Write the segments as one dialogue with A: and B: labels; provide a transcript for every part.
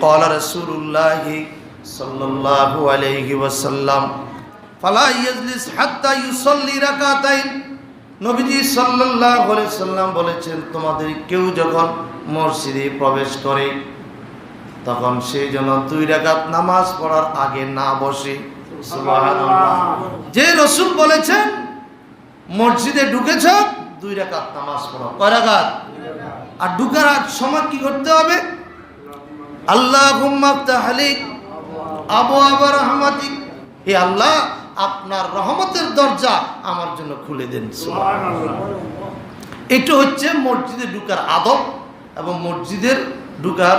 A: قال رسول الله صلى الله عليه وسلم فلا يجلس حتى يصلي ركعتين নবীজি সাল্লাল্লাহু আলাইহি সাল্লাম বলেছেন তোমাদের কেউ যখন মসজিদে প্রবেশ করে তখন সে যেন দুই রাকাত নামাজ পড়ার আগে না বসে সুবহানাল্লাহ যে রসুল বলেছেন মসজিদে ঢুকেছ দুই রাকাত নামাজ পড়ো কয় রাকাত আর ঢুকার আগ সময় কি করতে হবে আল্লাহ হালিক আবু আবার হে আল্লাহ, আপনার রহমতের দরজা আমার জন্য খুলে দেন এটা হচ্ছে মসজিদে ঢুকার আদব এবং মসজিদের ঢুকার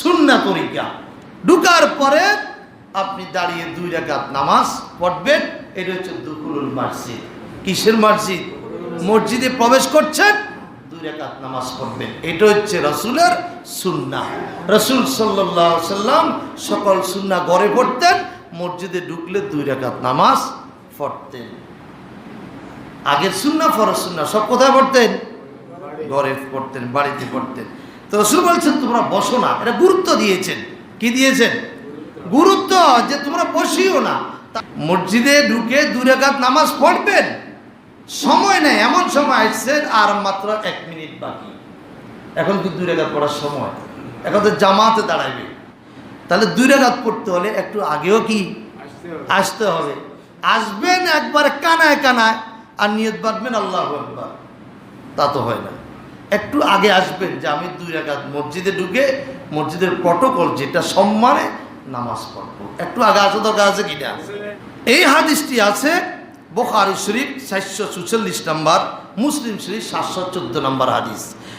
A: সুন্না তরিকা। ঢুকার পরে আপনি দাঁড়িয়ে দুই রাকাত নামাজ পড়বেন, এটা হচ্ছে দুকুলুল মসজিদ। কিসের মসজিদ? মসজিদে প্রবেশ করছেন, দুই রাকাত নামাজ পড়বেন। এটা হচ্ছে রসুলের সুন্না রসুল সাল্লাম সকল সুন্না গড়ে পড়তেন, মসজিদে ঢুকলে দুই রাকাত নামাজ পড়তেন। আগের সুন্না ফরজ সুন্না সব কোথায় পড়তেন? ঘরে পড়তেন, বাড়িতে পড়তেন। তো রসুল বলছেন, তোমরা বসো না। এটা গুরুত্ব দিয়েছেন। কি দিয়েছেন? গুরুত্ব যে তোমরা বসিও না। মসজিদে ঢুকে দুই রাকাত নামাজ পড়বেন? সময় নেই, এমন সময় আসছেন আর মাত্র এক মিনিট বাকি। এখন কি দুই রেখাত পড়ার সময়? এখন তো জামাতে দাঁড়াইবে। তাহলে দুই রেখাত পড়তে হলে একটু আগেও কি আসতে হবে। আসবেন একবার কানায় কানায় আর নিয়ত বাঁধবেন আল্লাহ একবার তা তো হয় না। একটু আগে আসবেন যে আমি দুই রেখাত মসজিদে ঢুকে মসজিদের প্রটোকল যেটা সম্মানে নামাজ পড়ব। একটু আগে আসা দরকার আছে কিনা? এই হাদিসটি আছে বোখারি শরীফ সাতশো চুচল্লিশ নাম্বার মুসলিম শরীফ সাতশো চোদ্দ নম্বর হাদিস।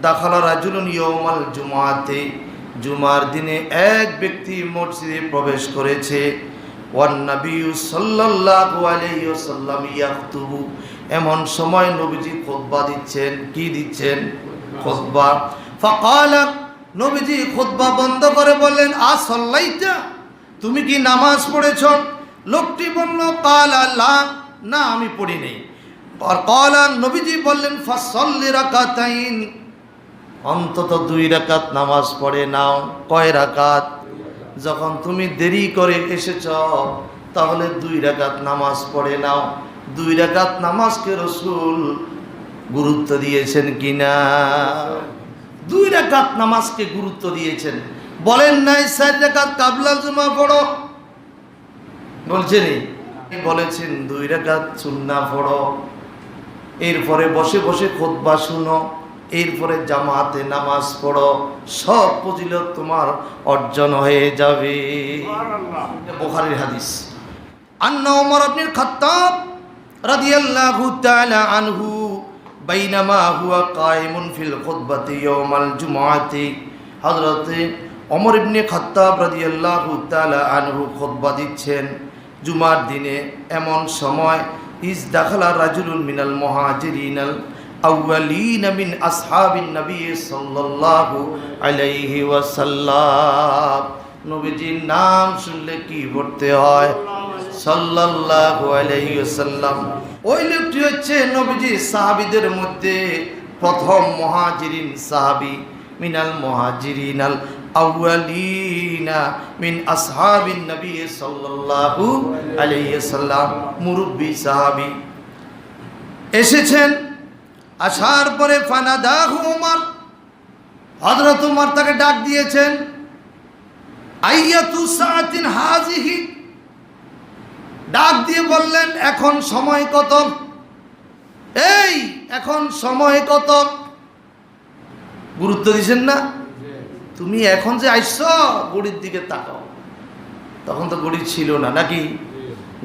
A: দাখালা রাজুলুন ইয়াউমাল জুমাতে। জুমার দিনে এক ব্যক্তি মসজিদে প্রবেশ করেছে। এমন সময় নবীজি খুতবা দিচ্ছেন। কি দিচ্ছেন? খুতবা। ফাকালা, নবীজি খুতবা বন্ধ করে বললেন আ সাল্লাইতা তুমি কি নামাজ পড়েছ? লোকটি বলল, কাল আল্লাহ না, আমি পড়িনি আর কলা, নবীজি বললেন, ফসল্লি রাকাতাইন। অন্তত দুই রাকাত নামাজ পড়ে নাও। কয় রাকাত? যখন তুমি দেরি করে এসেছ, তাহলে দুই রাকাত নামাজ পড়ে নাও। দুই রাকাত নামাজকে রসুল গুরুত্ব দিয়েছেন কিনা? দুই রাকাত নামাজকে গুরুত্ব দিয়েছেন। বলেন নাই, চার রাকাত কাবলাল জমা পড়ো। বলছেন বলেছেন, দুই রাকাত সুন্না পড়ো। এরপরে বসে বসে খোদবা শুনো। এরপরে জামাতে নামাজ পড়ো সব ফজিলত তোমার অর্জন হয়ে যাবে। বুখারীর হাদিস। আন্না ওমর ইবনে খাত্তাব রাদিয়াল্লাহু তাআলা আনহু বাইনামা হুয়া কায়েমুন ফিল খুতবাতি ইয়াউমাল জুমআতি। হযরতে ওমর ইবনে খাত্তাব রাদিয়াল্লাহু তাআলা আনহু খুতবা দিচ্ছেন জুমার দিনে এমন সময় ইস দাখালা রাজুলুন মিনাল মুহাজিরিনাল আউয়ালিন মিন আসহাবিন নবী সাল্লাল্লাহু আলাইহি ওয়াসাল্লাম। নবীজির নাম শুনলে কি পড়তে হয়? সাল্লাল্লাহু আলাইহি ওয়াসাল্লাম। ওই লোকটি হচ্ছে নবীজি সাহাবীদের মধ্যে প্রথম মুহাজিরিন সাহাবী। মিনাল মুহাজিরিনাল আউয়ালিনা মিন আসহাবিন নবী সাল্লাল্লাহু আলাইহি ওয়াসাল্লাম। মুরব্বি সাহাবী। এসেছেন আসার পরে ফানা ফানাদাহু উমর, হযরত উমর তাকে ডাক দিয়েছেন হাজিহি ডাক দিয়ে বললেন, এখন সময় কত? এই, এখন সময় কত? গুরুত্ব দিছেন না? তুমি এখন যে আইস, গড়ির দিকে তাকাও। তখন তো গড়ি ছিল না, নাকি?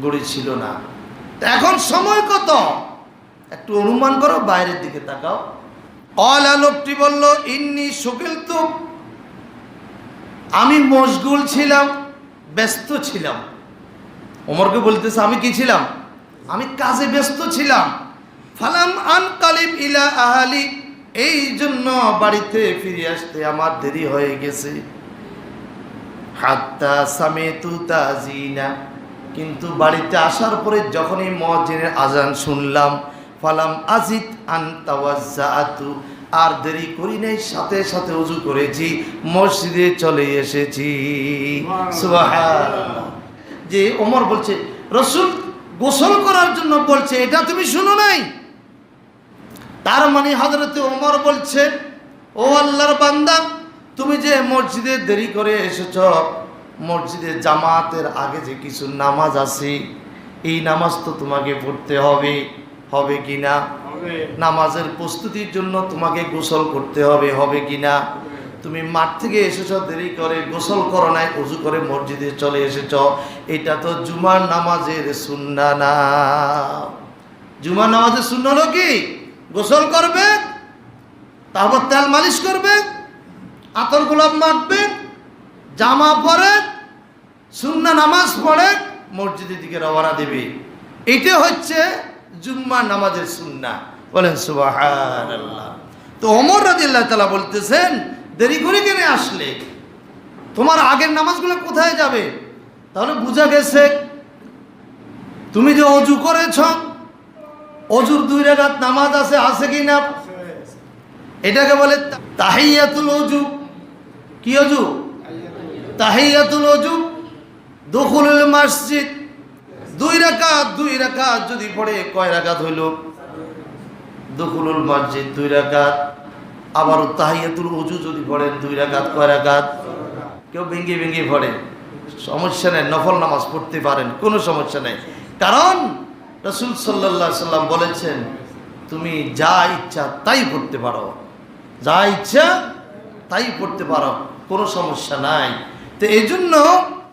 A: গড়ি ছিল না। এখন সময় কত? একটু অনুমান করো, বাইরের দিকে তাকাও। অলা লোকটি বলল, ইন্নি শকিল তো আমি মশগুল ছিলাম, ব্যস্ত ছিলাম। ওমরকে বলতেছে, আমি কি ছিলাম? আমি কাজে ব্যস্ত ছিলাম। ফালাম আন কালিম ইলা আহালি। এই জন্য বাড়িতে ফিরে আসতে আমার দেরি হয়ে গেছে। হাত্তা সামেতু তাজিনা। কিন্তু বাড়িতে আসার পরে যখনই মহাজিনের আজান শুনলাম ফালাম আজিদ আন তাওয়াজ্জাআতু। আর দেরি করি নাই সাথে সাথে উজু করেছি মসজিদে চলে এসেছি। যে ওমর বলছে রসুল গোসল করার জন্য বলছে এটা তুমি শুনো নাই? তার মানে হজরতে ওমর বলছে ও আল্লাহর বান্দা তুমি যে মসজিদে দেরি করে এসেছ মসজিদে জামাতের আগে যে কিছু নামাজ আছে এই নামাজ তো তোমাকে পড়তে হবে। হবে কি না? নামাজের প্রস্তুতির জন্য তোমাকে গোসল করতে হবে হবে কি না? তুমি মাঠ থেকে এসেছ দেরি করে গোসল করো নাই উজু করে মসজিদে চলে এসেছ। এটা তো জুমার নামাজের সুন্না না। জুমার নামাজের সুন্না হলো কি? গোসল করবে তারপর তেল মালিশ করবে আতর গোলাপ মাখবে জামা পরে সুন্না নামাজ পড়ে মসজিদের দিকে রওনা দেবে। এটা হচ্ছে জুম্মা নামাজের সুন্না বলেন, সুবহানাল্লাহ। তো ওমর রাদিয়াল্লাহু তাআলা বলতেছেন, দেরি করে কেন আসলে? তোমার আগের নামাজগুলো কোথায় যাবে? তাহলে বোঝা গেছে, তুমি যে অজু করেছ, অজুর দুই রাকাত নামাজ আছে আছে কি না? এটাকে বলে তাহিয়াতুল অজু। কি অজু? তাহিয়াতুল অজু। দখলুল মসজিদ। দুই রাকাত দুই রাকাত যদি পড়ে, কয় রাকাত হইল? দখলুল মসজিদ, দুই রাকাত। আবার তাহিয়াতুল অজু যদি পড়েন, দুই রাকাত, কয় রাকাত? কেউ ভেঙে ভেঙে পড়ে। সমস্যা নেই, নফল নামাজ পড়তে পারেন, কোনো সমস্যা নেই। কারণ রসুল সাল্লাহ সাল্লাম বলেছেন, তুমি যা ইচ্ছা তাই পড়তে পারো। যা ইচ্ছা তাই পড়তে পারো, কোনো সমস্যা নাই। তো এই জন্য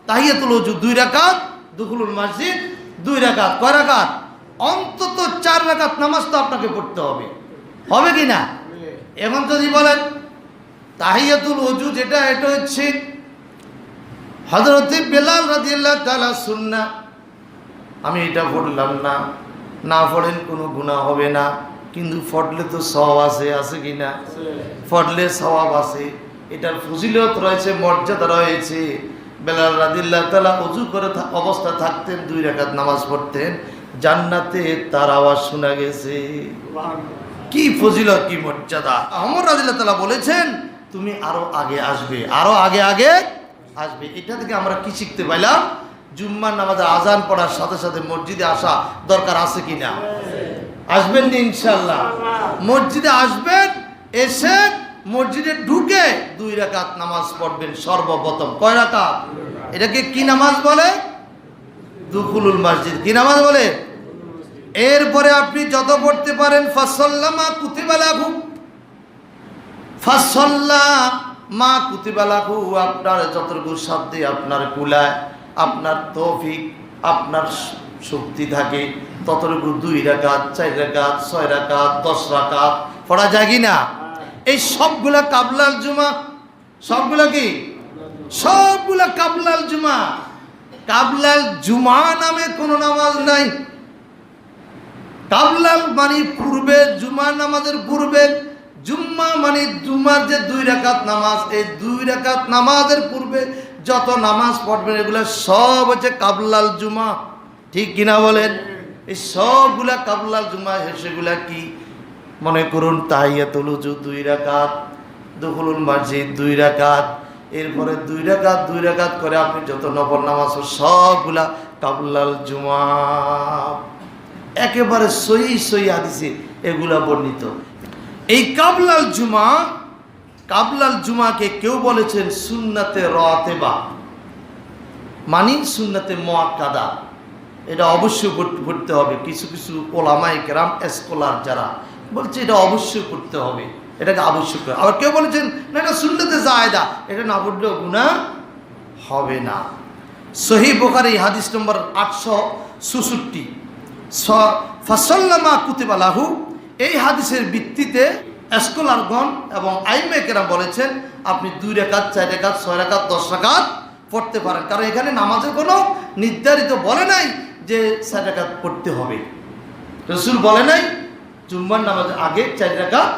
A: তাহিয়াতুল অজু দুই রাকাত, দুখুলুল মসজিদ দুই রাকাত কয় রাকাত? অন্তত চার রাকাত নামাজ তো আপনাকে পড়তে হবে। হবে কি না? এখন যদি বলেন তাহিয়াতুল অজু যেটা এটা হচ্ছে হজরতে বেলাল রাদিয়াল্লাহু তাআলা সুন্না আমি এটা পড়লাম না। না পড়েন কোনো গুণা হবে না। কিন্তু ফটলে তো সওয়াব আছে আছে কি না? ফটলে সওয়াব আছে। এটার ফজিলত রয়েছে মর্যাদা রয়েছে। বেলাল রাদিল্লাহ তালা অজু করে অবস্থা থাকতেন দুই রেখাত নামাজ পড়তেন জান্নাতে তার আওয়াজ শোনা গেছে। কি ফজিলত কি মর্যাদা। আমর রাদিল্লাহ তালা বলেছেন তুমি আরও আগে আসবে আরও আগে আগে আসবে। এটা থেকে আমরা কি শিখতে পাইলাম? জুম্মার নামাজে আজান পড়ার সাথে সাথে মসজিদে আসা দরকার আছে কিনা? আসবেন ইনশাল্লাহ মসজিদে আসবেন এসে মসজিদে ঢুকে দুই রাকাত নামাজ পড়বেন সর্বপ্রথম। কয় রাকাত? এটাকে কি নামাজ বলে? দুকুলুল মসজিদ। কি নামাজ বলে? এরপরে আপনি যত পড়তে পারেন ফাসল্লামা কুতিবালাহু ফাসল্লা মা কুতিবালাহু আপনার যতটুকু শব্দে আপনার কুলায়, আপনার তৌফিক, আপনার শক্তি থাকে, ততটুকু দুই রাকাত, চার রাকাত, ছয় রাকাত, দশ রাকাত। পড়া যায় কি না? এই সবগুলা কাবলাল জুমা, সবগুলা কি? সবগুলা কাবলাল জুমা। কাবলাল জুমা নামে কোনো নামাজ নাই। কাবলাল মানে পূর্বে, জুমা নামাজের পূর্বে, জুম্মা মানে জুমার যে দুই রাকাত নামাজ, এই দুই রাকাত নামাজের পূর্বে যত নামাজ পড়বেন, এগুলো সব হচ্ছে কাবলাল জুমা। ঠিক কিনা বলেন? এই সবগুলা কাবলাল জুমা, সেগুলা কি? মনে করুন তাহিয়াতুল উজু দুই রাকাত, দুখুলুল মসজিদ দুই রাকাত, এরপরে দুই রাকাত দুই রাকাত করে আপনি যত নফল নামাজ সবগুলা কাবলাল জুমা। একেবারে সই সই হাদিসে এগুলা বর্ণিত। এই কাবলাল জুমা, কাবলাল জুমাকে কেউ বলেছেন সুন্নাতে রতেবা। মানি সুন্নাতে মোয়াক্কাদা এটা অবশ্যই পড়- পড়তে হবে। কিছু কিছু ওলামাই কেরাম, স্কলার যারা বলছে, এটা অবশ্যই করতে হবে। এটাকে আবশ্যক করে। আবার কেউ বলেছেন, না এটা সুন্নতে জায়দা। এটা না পড়লেও গুণা হবে না। সহি এই হাদিস নম্বর আটশো সুষট্টি ফসল্লামা কুতিবালাহু এই হাদিসের ভিত্তিতে স্কলারগণ এবং আইমেকেরা বলেছেন, আপনি দুই রেখাত চার রেখাত ছয় রেখাত দশ রেখাত পড়তে পারেন। কারণ এখানে নামাজের কোনো নির্ধারিত বলে নাই যে চার রেখাত পড়তে হবে। রসুল বলে নাই জুম্মার নামাজের আগে চার রেখাত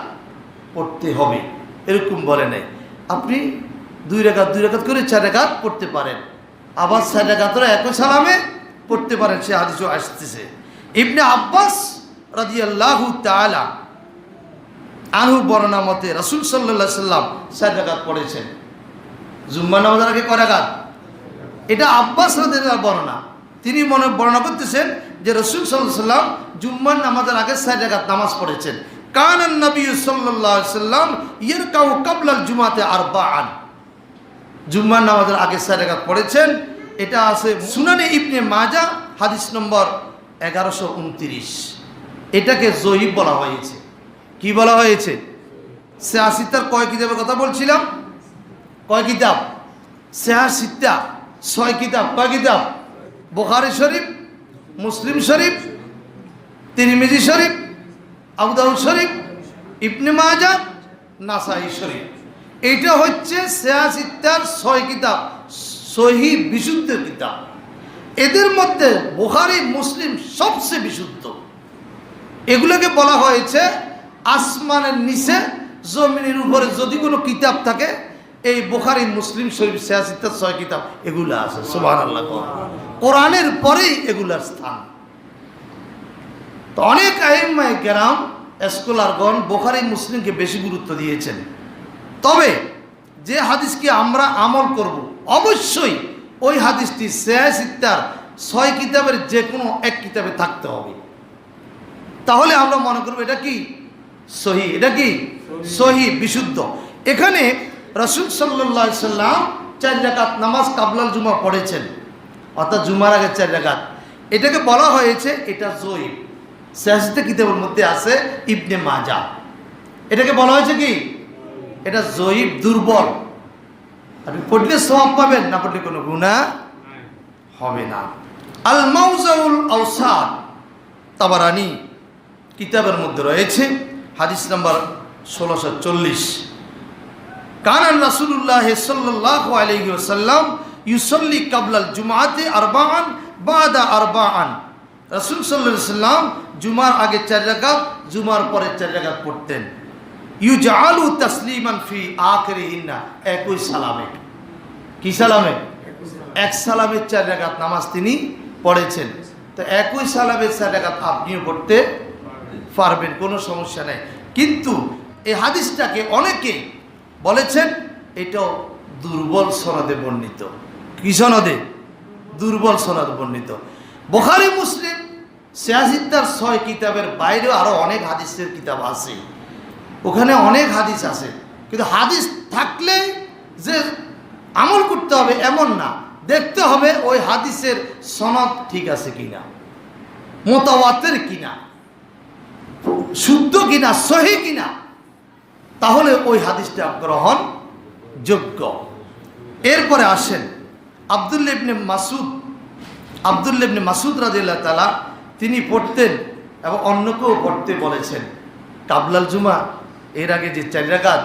A: পড়তে হবে। এরকম বলে নাই। আপনি দুই রেখাত দুই রেখাত করে চার রেখাত পড়তে পারেন। আবার চার রেখাতরা একই সালামে পড়তে পারেন, সে হাদিসও আসতেছে। ইবনে আব্বাস রাদিয়াল্লাহু তাআলা আনহু বর্ণনা মতে রাসূল আলাইহি সাল্লাম চার রেখাত পড়েছেন। জুম্মা নামাজের আগে কয় রাকাত? এটা আব্বাস রাদিয়াল্লাহু বর্ণনা। তিনি মনে বর্ণনা করতেছেন যে রসুল সাল্লাম জুম্মার নামাজের আগে চার রাকাত নামাজ পড়েছেন। কানান নবী আলাইহি সাল্লাম ইয়ারকাউ কাবলাল জুমাতে আরবাআন। জুম্মার নামাজের আগে চার রাকাত পড়েছেন। এটা আছে সুনানে ইবনে মাজা, হাদিস নম্বর এগারোশো উনত্রিশ। এটাকে জহিব বলা হয়েছে। কি বলা হয়েছে? সেহা সিত্তার কয় কিতাবের কথা বলছিলাম? কয় কিতাব? সেহা সিত্তা ছয় কিতাব। কয় কিতাব? বোখারি শরীফ মুসলিম শরীফ, তিরমিজি শরীফ আবুদাউদ শরীফ, ইবনে মাজা নাসাই শরীফ। এইটা হচ্ছে সেহা সিত্তার ছয় কিতাব, সহি বিশুদ্ধ কিতাব। এদের মধ্যে বোখারি, মুসলিম সবচেয়ে বিশুদ্ধ। এগুলোকে বলা হয়েছে, আসমানের নিচে, জমিনের উপরে যদি কোনো কিতাব থাকে এই বোখারি, মুসলিম শরীফ সিয়াসিত্তার ছয় কিতাব, এগুলো আছে সুবাহ আল্লাহ কোরআনের পরেই এগুলার স্থান। তো অনেক আহিমায় গ্রাম স্কলারগণ বোখারি, মুসলিমকে বেশি গুরুত্ব দিয়েছেন। তবে যে হাদিসকে আমরা আমল করব, অবশ্যই ওই হাদিসটি সিয়াসিত্তার ছয় কিতাবের যে কোনো এক কিতাবে থাকতে হবে। তাহলে আমরা মনে করব, এটা কি? সহি, এটা কি? সহি, বিশুদ্ধ। এখানে রসুল সাল্লাহ সাল্লাম চার রাকাত নামাজ কাবলাল জুমা পড়েছেন। অর্থাৎ জুমার আগে চার রাকাত। এটাকে বলা হয়েছে এটা জয়ীব সিয়াসিতে কিতাবের মধ্যে আছে ইবনে মাজা এটাকে বলা হয়েছে কি? এটা জয়ীব দুর্বল। আপনি পড়লে সব পাবেন, না পড়লে কোনো গুণা হবে না। আল মাউজাউল আউসাদ তাবারানি কিতাবের মধ্যে রয়েছে। হাদিস নাম্বার ষোলোশো চল্লিশ। কানান রাসুল্লাহ সাল্লাহ আলহি ওসাল্লাম ইউসল্লি কাবলাল জুমাতে আরবাআন বাদা আরবাআন। রাসুল সাল্লাহ সাল্লাম জুমার আগে চার রাকাত, জুমার পরে চার রাকাত পড়তেন। ইউ জালু তসলিমান ফি আখরে হিন্না একই সালামে। কি সালামে? এক সালামের চার রাকাত নামাজ তিনি পড়েছেন। তো একই সালামের চার রাকাত আপনিও পড়তে পারবেন, কোনো সমস্যা নেই। কিন্তু এই হাদিসটাকে অনেকে বলেছেন, এটাও দুর্বল সনদে বর্ণিত। কি সনদে? দুর্বল সনদ বর্ণিত। বোখারি মুসলিম সিয়াসিদ্দার ছয় কিতাবের বাইরেও আরও অনেক হাদিসের কিতাব আছে। ওখানে অনেক হাদিস আছে। কিন্তু হাদিস থাকলে যে আমল করতে হবে এমন না। দেখতে হবে ওই হাদিসের সনদ ঠিক আছে কিনা। মোতাবাতের কিনা। শুদ্ধ কিনা, সহি কিনা। তাহলে ওই হাদিসটা গ্রহণ যোগ্য। এরপরে আসেন আবদুল্লিবনে মাসুদ আবদুল্লিবনে মাসুদ রাজিল্লাহ তালা তিনি পড়তেন এবং অন্যকেও পড়তে বলেছেন। কাবলাল জুমা, এর আগে যে চারি রাকাত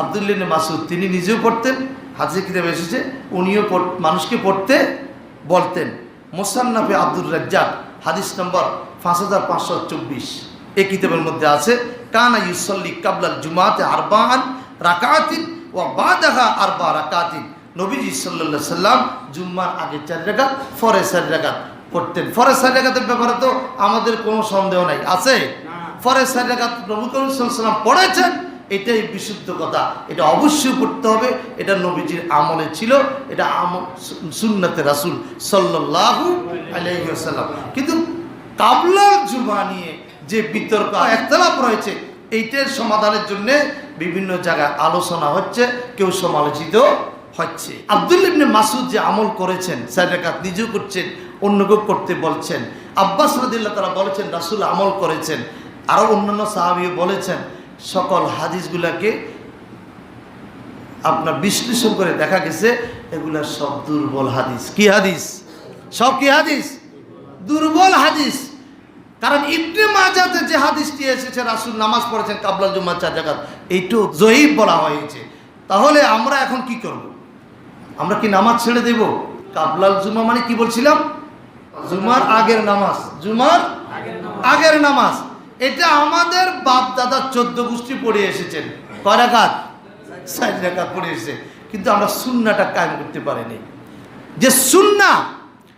A: আবদুল্লিবনে মাসুদ তিনি নিজেও পড়তেন হাজির কিতাবে এসেছে, উনিও মানুষকে পড়তে বলতেন। মোসান্নাফে আব্দুর রাজ্জাক, হাদিস নম্বর পাঁচ হাজার পাঁচশো চব্বিশ। এই কিতাবের মধ্যে আছে কানা ইউসল্লি কাবলাল জুমাতে আরবান রাকাতিন ও বাদাহা আরবা রাকাতিন। নবীজি সাল্লাহ সাল্লাম জুম্মার আগে চার রেখাত ফরে চার রেখাত পড়তেন। ফরে চার রেখাতের ব্যাপারে তো আমাদের কোনো সন্দেহ নাই। আছে? ফরে চার রেখাত নবী করিম সাল্লাম পড়েছেন এটাই বিশুদ্ধ কথা। এটা অবশ্যই করতে হবে। এটা নবীজির আমলে ছিল। এটা আমল সুন্নতে রাসুল সাল্লাহু আলহিহাল্লাম কিন্তু কাবলার জুমা নিয়ে যে বিতর্ক একতলাপ রয়েছে, এইটার সমাধানের জন্য বিভিন্ন জায়গায় আলোচনা হচ্ছে, কেউ সমালোচিত হচ্ছে। আব্দুল ইবনে মাসুদ যে আমল করেছেন সাইডাকাত নিজেও করছেন, অন্যকেও করতে বলছেন। আব্বাস রদিল্লা তারা বলেছেন, রাসুল আমল করেছেন। আরও অন্যান্য সাহাবিও বলেছেন, সকল হাদিসগুলাকে আপনার বিশ্লেষণ করে দেখা গেছে, এগুলা সব দুর্বল হাদিস। কি হাদিস? সব কি হাদিস? দুর্বল হাদিস। কারণ ইবনে মাজাতে যে হাদিসটি এসেছে, রাসূল নামাজ পড়েছেন কাবলাল জুম্মার চার রাকাত এইটু জয়ীব বলা হয়েছে। তাহলে আমরা এখন কি করব? আমরা কি নামাজ ছেড়ে দেব? কাবলাল জুমা মানে কি বলছিলাম? জুমার আগের নামাজ। জুমার আগের নামাজ। এটা আমাদের বাপ দাদা চোদ্দ গোষ্ঠী পড়ে এসেছেন। রাকাত? চার পড়ে এসেছে। কিন্তু আমরা সুন্নাটা কায়েম করতে পারিনি। যে সুন্না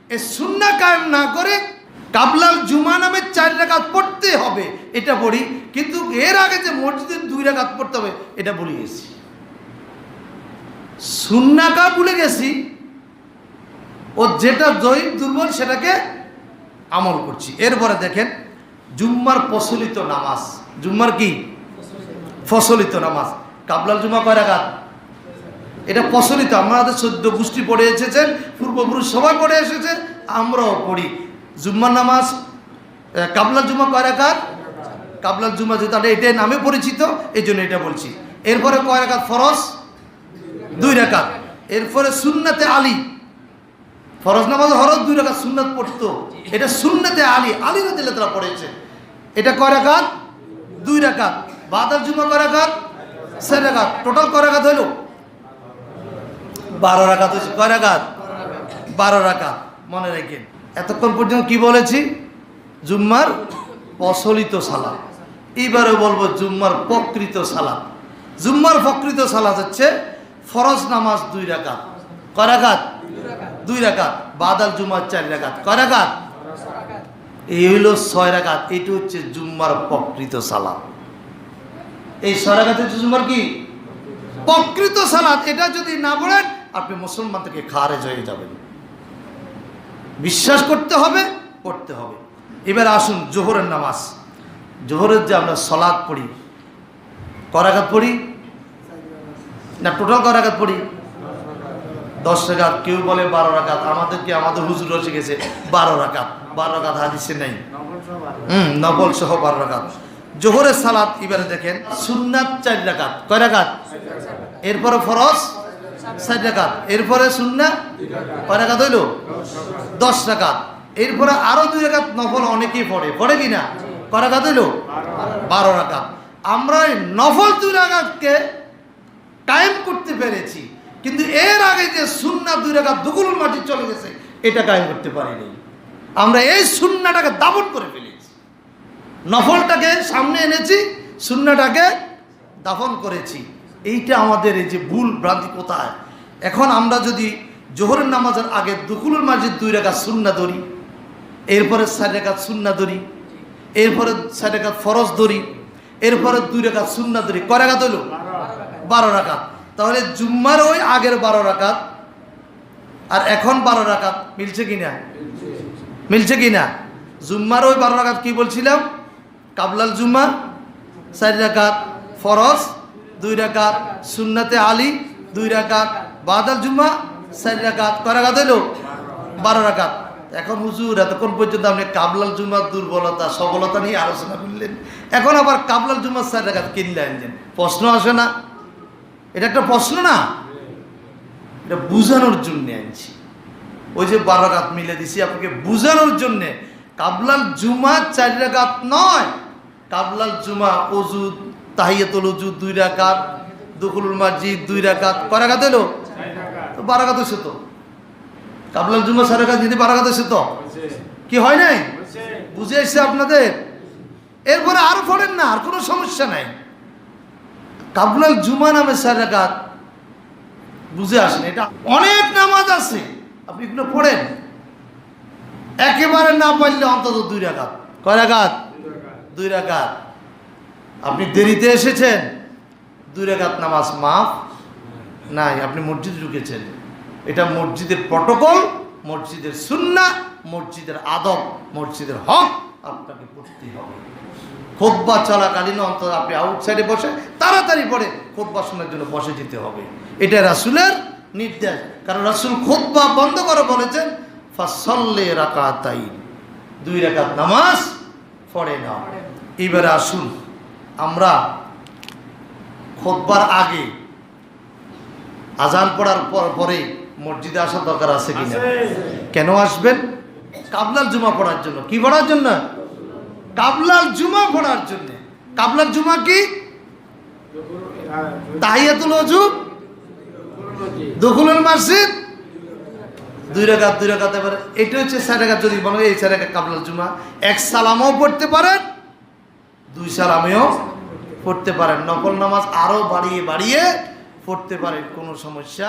A: এ সুন্না কায়েম না করে কাবলাল জুমা নামে চার রাকাত পড়তে হবে, এটা পড়ি। কিন্তু এর আগে যে মসজিদের দুই রাকাত পড়তে হবে, এটা ভুলে গেছি। সুন্নাকা ভুলে গেছি, ও যেটা জয়ীব দুর্বল সেটাকে আমল করছি। এরপরে দেখেন, জুম্মার প্রচলিত নামাজ। জুম্মার কি? ফসলিত নামাজ। কাবলাল জুমা কয় রাকাত? এটা প্রচলিত। আমাদের চোদ্দ গোষ্ঠী পড়ে এসেছেন, পূর্বপুরুষ সবাই পড়ে এসেছে আমরাও পড়ি। জুম্মার নামাজ আহ, কাবলাল জুম্মা কয় রাকাত? কাবলাল জুম্মা যেটা এটাই নামে পরিচিত এই জন্য এটা বলছি। এরপরে কয় রাকাত ফরজ? দুই রাকাত। এরপরে সুন্নাতে আলী। ফরজ নামাজ হরজ দুই রাকাত সুন্নাত পড়তো। এটা সুন্নাতে আলী। আলী রাদিল্লাহ তারা পড়েছে। এটা কয় রাকাত? দুই রাকাত। বাদার জুমা কয় রাকাত? চার রাকাত। টোটাল কয় রাকাত হইল? বারো রাকাত হয়েছে কয় রাকাত? বারো রাকাত। মনে রাখেন। এতক্ষণ পর্যন্ত কি বলেছি? জুম্মার প্রচলিত সালাদ এইবারে বলব জুম্মার প্রকৃত সালাদ জুম্মার প্রকৃত সালাদ হচ্ছে ফরজ নামাজ দুই রাকাত। কয় দুই রাকাত। বাদাল জুম্মার চার রাকাত। কয় এই হইল ছয় রাকাত। এটি হচ্ছে জুম্মার প্রকৃত সালাদ এই ছয় রাকাত জুম্মার কি? প্রকৃত সালাদ এটা যদি না পড়েন আপনি মুসলমান থেকে খারেজ হয়ে যাবেন। বিশ্বাস করতে হবে, পড়তে হবে। এবার আসুন জোহরের নামাজ। জোহরের যে আমরা সলাদ পড়ি করাঘাত পড়ি? না, টোটাল করাঘাত পড়ি? দশ রাকাত, কেউ বলে বারো রাকাত আমাদেরকে আমাদের হুজুর শিখেছে বারো রাকাত। বারো রাকাত হাদিসে নেই। হুম নবল সহ বারো রাকাত। জোহরের সালাত, এবারে দেখেন, সুন্নাত চার রাকাত। কয় রাকাত? এরপরে ফরজ? রাকাত। এরপরে সুন্না কয় রাকাত হইল? দশ রাকাত। এরপরে আরও দুই রাকাত নফল অনেকেই পড়ে। পড়ে কি না? কয় রাকাত হইল? বারো রাকাত। আমরা এই নফল দুই রাকাতকে কায়েম করতে পেরেছি। কিন্তু এর আগে যে সুন্না দুই রাকাত দুগুলুর মাটি চলে গেছে, এটা কায়েম করতে পারিনি। আমরা এই সুন্নাটাকে দাবন করে ফেলেছি। নফলটাকে সামনে এনেছি, সুন্নাটাকে দাফন করেছি। এইটা আমাদের এই যে ভুল ভ্রান্তি কোথায়? এখন আমরা যদি জোহরের নামাজের আগে দুকুলুর মাঝে দুই রেখা সুন্না ধরি, এরপরে চার রেখা সুন্না ধরি, এরপরে চার রেখা ফরজ ধরি, এরপরে দুই রেখা সুন্না ধরি কয় রেখা ধরল বারো রাকাত তাহলে জুম্মার ওই আগের বারো রাকাত আর এখন বারো রাকাত মিলছে কি না মিলছে কি না জুম্মার ওই বারো রাকাত কি বলছিলাম? কাবলাল জুম্মা চার রাকাত ফরজ দুই রাকাত সুন্নাতে আলী, দুই রাকাত বাদাল জুম্মা, চার রাকাত কয় রাকাত হইল? বারো রাকাত। এখন হুজুর, এতক্ষণ পর্যন্ত আপনি কাবলাল জুম্মার দুর্বলতা, সবলতা নিয়ে আলোচনা করলেন। এখন আবার কাবলাল জুম্মার চার রাকাত কিনলে আনছেন। প্রশ্ন আসে না? এটা একটা প্রশ্ন না? এটা বুঝানোর জন্য আনছি। ওই যে বারো রাকাত মিলে দিছি আপনাকে বুঝানোর জন্যে। কাবলাল জুমা চার রাকাত নয়। কাবলাল জুমা অজু তাহিয়াতুল দুই রাকাত দুকুলুল দুই রাকাত তো তো। কাবলাল জুমা চার রাকাত যদি তো? কি হয় নাই? বুঝে এসছে আপনাদের? এরপরে আরও পড়েন না, আর কোনো সমস্যা নাই। কাবলাল জুমা নামে রাকাত, বুঝে আসেন, এটা অনেক নামাজ আছে। আপনি এগুলো পড়েন। একেবারে না পারলে অন্তত দুই রাকাত। কয় রাকাত? দুই রাকাত। আপনি দেরিতে এসেছেন? দুই রাকাত নামাজ মাফ? নাই, আপনি মসজিদে ঢুকেছেন। এটা মসজিদের প্রটোকল, মসজিদের সুন্না, মসজিদের আদব, মসজিদের হক আপনাকে পড়তেই হবে। খোদ্া চলাকালীন অন্তত আপনি আউটসাইডে বসে তাড়াতাড়ি পড়ে খোদ্া শোনার জন্য বসে যেতে হবে। এটা রাসুলের নির্দেশ। কারণ রাসুল খোদ্া বন্ধ করে বলেছেন ফাসল্লে রাকাতাই দুই রাকাত নামাজ পড়ে না এবারে আসুন। আমরা খোদবার আগে আজান পড়ার পর পরে মসজিদে আসার দরকার আছে কিনা? কেন আসবেন? কাবলাল জুমা পড়ার জন্য। কি পড়ার জন্য? কাবলাল জুমা পড়ার জন্য। কাবলার জুমা কি? তাহিয়াতুল অজু দখুলুল মসজিদ? দুই রাকাত দুই রাকাত এবার। এটা হচ্ছে চার রাকাত যদি বলো এই চার রাকাত কাবলার জুমা। এক সালামও পড়তে পারেন দুই সার আমিও পড়তে পারেন। নকল নামাজ আরও বাড়িয়ে বাড়িয়ে পড়তে পারেন কোনো সমস্যা